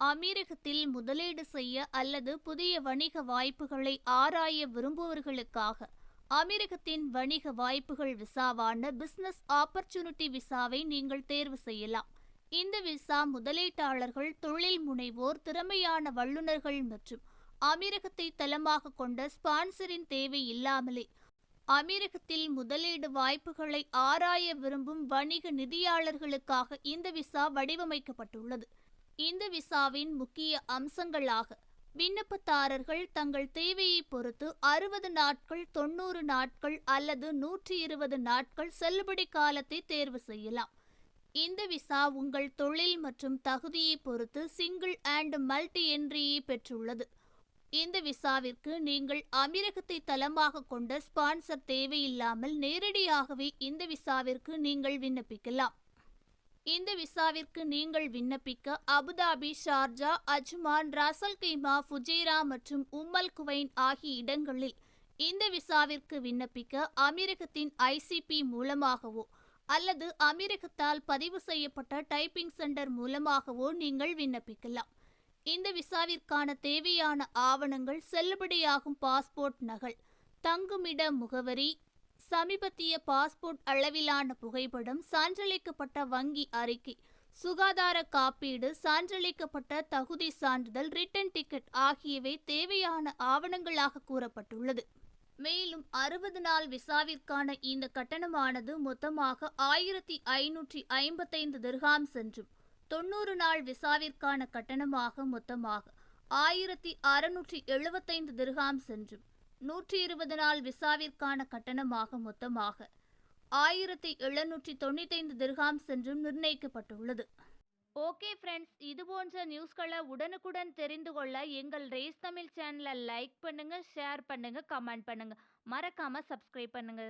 அமீரகத்தில் முதலீடு செய்ய அல்லது புதிய வணிக வாய்ப்புகளை ஆராய விரும்புவர்களுக்காக அமீரகத்தின் வணிக வாய்ப்புகள் விசாவான பிசினஸ் ஆப்பர்ச்சுனிட்டி விசாவை நீங்கள் தேர்வு செய்யலாம். இந்த விசா முதலீட்டாளர்கள் தொழில் முனைவோர் திறமையான வல்லுநர்கள் மற்றும் அமீரகத்தை தளமாக கொண்ட ஸ்பான்சரின் தேவை இல்லாமலே அமீரகத்தில் முதலீடு வாய்ப்புகளை ஆராய விரும்பும் வணிக நிதியாளர்களுக்காக இந்த விசா வடிவமைக்கப்பட்டுள்ளது. இந்த விசாவின் முக்கிய அம்சங்களாக விண்ணப்பதாரர்கள் தங்கள் தேவையை பொறுத்து அறுபது நாட்கள் தொண்ணூறு நாட்கள் அல்லது நூற்றி இருபது நாட்கள் செல்லுபடி காலத்தை தேர்வு செய்யலாம். இந்த விசா உங்கள் தொழில் மற்றும் தகுதியை பொறுத்து சிங்கிள் அண்ட் மல்டி என்ட்ரியை பெற்றுள்ளது. இந்த விசாவிற்கு நீங்கள் அமீரகத்தை தளமாக கொண்ட ஸ்பான்சர் தேவையில்லாமல் நேரடியாகவே இந்த விசாவிற்கு நீங்கள் விண்ணப்பிக்கலாம். இந்த விசாவிற்கு நீங்கள் விண்ணப்பிக்க Abu Dhabi Sharjah Ajman Ras al Khaimah Fujairah மற்றும் உம்மல் குவைன் ஆகிய இடங்களில் இந்த விசாவிற்கு விண்ணப்பிக்க அமீரகத்தின் ஐசிபி மூலமாகவோ அல்லது அமீரகத்தால் பதிவு செய்யப்பட்ட டைப்பிங் சென்டர் மூலமாகவோ நீங்கள் விண்ணப்பிக்கலாம். இந்த விசாவிற்கான தேவையான ஆவணங்கள் செல்லுபடியாகும் பாஸ்போர்ட் நகல் தங்குமிட முகவரி சமீபத்திய பாஸ்போர்ட் அளவிலான புகைப்படம் சான்றளிக்கப்பட்ட வங்கி அறிக்கை. சுகாதார காப்பீடு சான்றளிக்கப்பட்ட தகுதி சான்றிதழ் ரிட்டன் டிக்கெட் ஆகியவை தேவையான ஆவணங்களாக கூறப்பட்டுள்ளது. மேலும் அறுபது நாள் விசாவிற்கான இந்த கட்டணமானது மொத்தமாக ஆயிரத்தி ஐநூற்றி ஐம்பத்தைந்து திர்ஹாம்ஸ் சென்றும். தொண்ணூறு நாள் விசாவிற்கான கட்டணமாக மொத்தமாக ஆயிரத்தி அறுநூற்றி எழுபத்தைந்து திர்ஹாம்ஸ் சென்றும். நூற்றி இருபது நாள் விசாவிற்கான கட்டணமாக மொத்தமாக ஆயிரத்தி எழுநூற்றி தொண்ணூத்தைந்து திர்காம் சென்றும் நிர்ணயிக்கப்பட்டுள்ளது. ஓகே ஃப்ரெண்ட்ஸ் இது போன்ற நியூஸ்களை உடனுக்குடன் தெரிந்து கொள்ள எங்கள் ரேஸ் தமிழ் சேனலை லைக் பண்ணுங்க ஷேர் பண்ணுங்க கமெண்ட் பண்ணுங்க. மறக்காம சப்ஸ்கிரைப் பண்ணுங்க.